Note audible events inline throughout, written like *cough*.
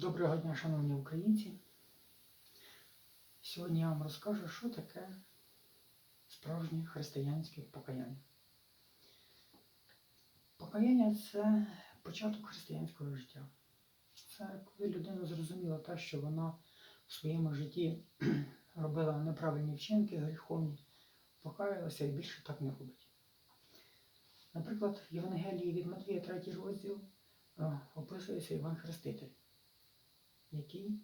Доброго дня, шановні українці. Сьогодні я вам розкажу, що таке справжнє християнське покаяння. Покаяння це початок християнського життя. Це коли людина зрозуміла те, що вона в своєму житті *clears throat* робила неправильні вчинки, гріховні, покаялася і більше так не робить. Наприклад, в Євангелії від Матвія 3 розділ е, описується Іван Хреститель який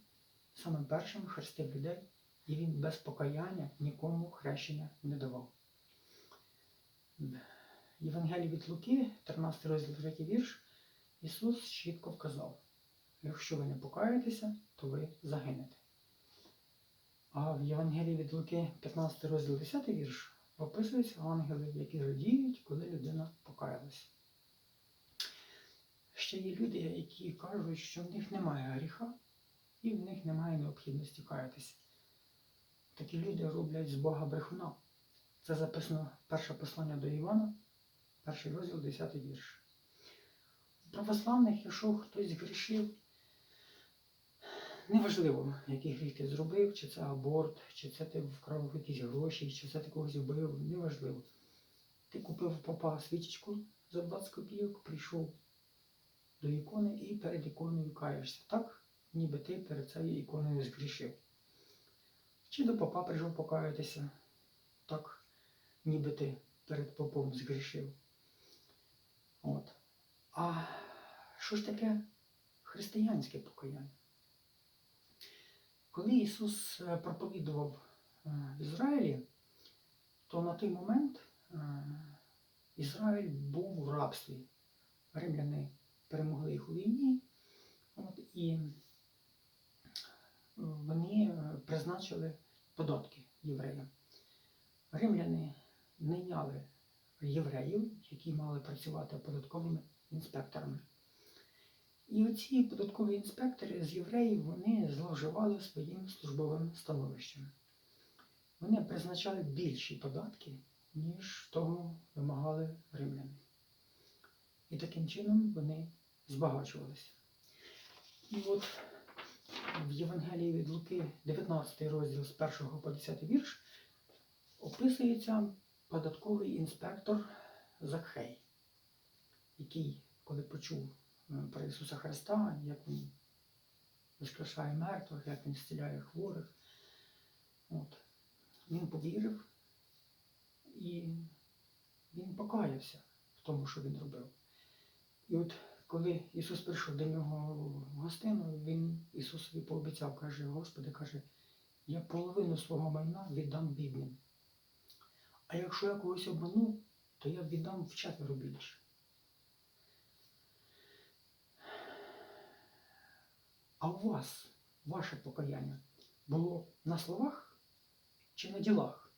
саме першим хрестив людей, і він без покаяння нікому хрещення не давав. Євангелій від Луки, 13 розділ 3 вірш, Ісус чітко вказав, якщо ви не покаєтеся, то ви загинете. А в Євангелії від Луки, 15 розділ 10 вірш, описуються ангели, які радіють, коли людина покаялася. Ще є люди, які кажуть, що в них немає гріха, і в них немає необхідності каятися. Такі люди роблять з Бога брехуна. Це записано перше послання до Івана, перший розділ, 10 вірш. У православних, якщо хтось згрішив, неважливо, який гріх ти зробив, чи це аборт, чи це ти вкрав якісь гроші, чи це ти когось вбив, неважливо. Ти купив в попа свічечку за 20 копійок, прийшов до ікони і перед іконою каєшся. Так? Ніби ти перед цією іконою згрішив. Чи до попа прийшов покаятися, так, ніби ти перед попом згрішив. От. А що ж таке християнське покаяння? Коли Ісус е, проповідував е, в Ізраїлі, то на той момент е, Ізраїль був в рабстві. Римляни перемогли їх у війні. От, і вони е, призначили податки євреям. Римляни найняли євреїв, які мали працювати податковими інспекторами. І оці податкові інспектори з євреїв вони зловживали своїм службовим становищем. Вони призначали більші податки, ніж того вимагали римляни. І таким чином вони збагачувалися. І от в Євангелії від Луки, 19 розділ з 1 по 10 вірш, описується податковий інспектор Закхей, який, коли почув е, про Ісуса Христа, як Він воскрешає мертвих, як Він зціляє хворих, от, він повірив і він покаявся в тому, що він робив. І от коли Ісус прийшов до нього в гостину, Він Ісусові пообіцяв, каже, Господи, каже, я половину свого майна віддам бідним. А якщо я когось обману, то я віддам в четверо більше. А у вас, ваше покаяння, було на словах чи на ділах?